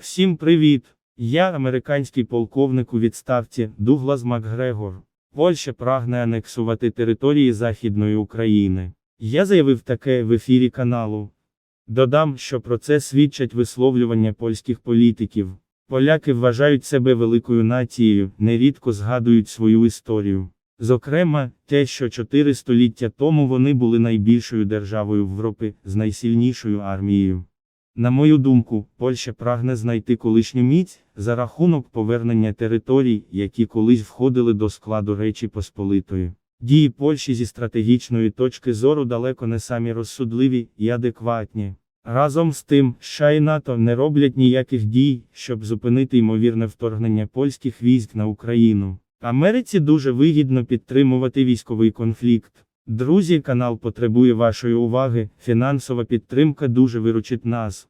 Всім привіт! Я американський полковник у відставці Дуглас Макгрегор. Польща прагне анексувати території Західної України. Я заявив таке в ефірі каналу. Додам, що про це свідчать висловлювання польських політиків. Поляки вважають себе великою нацією, нерідко згадують свою історію. Зокрема, те, що чотири століття тому вони були найбільшою державою в Європі з найсильнішою армією. На мою думку, Польща прагне знайти колишню міць за рахунок повернення територій, які колись входили до складу Речі Посполитої. Дії Польщі зі стратегічної точки зору далеко не самі розсудливі і адекватні. Разом з тим, США і НАТО не роблять ніяких дій, щоб зупинити ймовірне вторгнення польських військ на Україну. Америці дуже вигідно підтримувати військовий конфлікт. Друзі, канал потребує вашої уваги, фінансова підтримка дуже виручить нас.